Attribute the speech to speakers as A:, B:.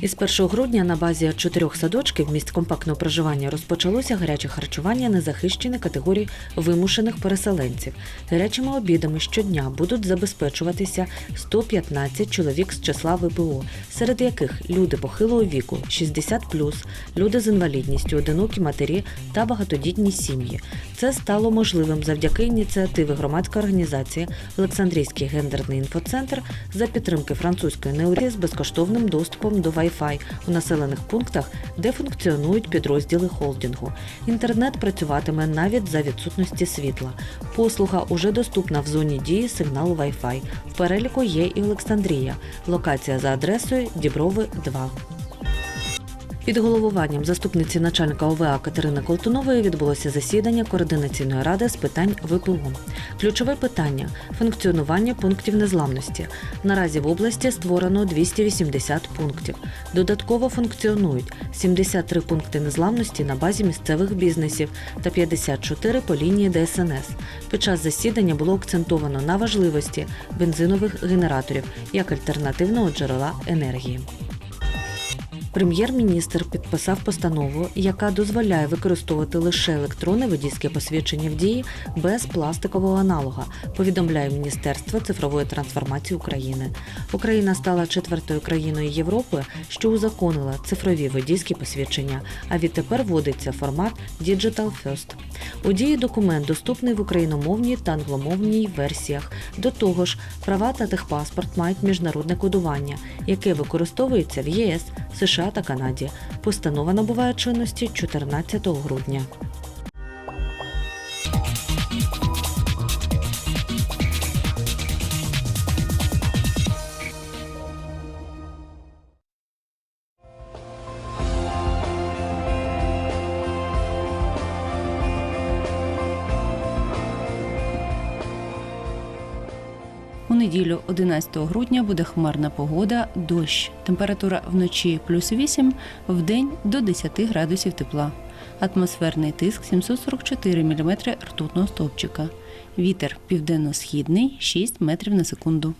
A: Із 1 грудня на базі чотирьох садочків місць компактного проживання розпочалося гаряче харчування незахищених категорій вимушених переселенців. Гарячими обідами щодня будуть забезпечуватися 115 чоловік з числа ВПО, серед яких люди похилого віку, 60+, люди з інвалідністю, одинокі матері та багатодітні сім'ї. Це стало можливим завдяки ініціативи громадської організації Олександрійський гендерний інфоцентр за підтримки французької неурі з безкоштовним доступом до Wi-Fi у населених пунктах, де функціонують підрозділи холдингу. Інтернет працюватиме навіть за відсутності світла. Послуга уже доступна в зоні дії сигналу Wi-Fi. В переліку є і Олександрія. Локація за адресою Діброви 2. Під головуванням заступниці начальника ОВА Катерини Колтунової відбулося засідання координаційної ради з питань ВПО. Ключове питання функціонування пунктів незламності. Наразі в області створено 280 пунктів. Додатково функціонують 73 пункти незламності на базі місцевих бізнесів та 54 по лінії ДСНС. Під час засідання було акцентовано на важливості бензинових генераторів як альтернативного джерела енергії. Прем'єр-міністр підписав постанову, яка дозволяє використовувати лише електронне водійське посвідчення в дії без пластикового аналога. Повідомляє Міністерство цифрової трансформації України. Україна стала четвертою країною Європи, що узаконила цифрові водійські посвідчення. А відтепер вводиться формат Digital First. У дії документ доступний в україномовній та англомовній версіях. До того ж, права та техпаспорт мають міжнародне кодування, яке використовується в ЄС, США та Канаді. Постанова набуває чинності 14 грудня.
B: У неділю 11 грудня буде хмарна погода, дощ. Температура вночі плюс 8, в день до 10 градусів тепла. Атмосферний тиск 744 мм ртутного стовпчика. Вітер південно-східний 6 метрів на секунду.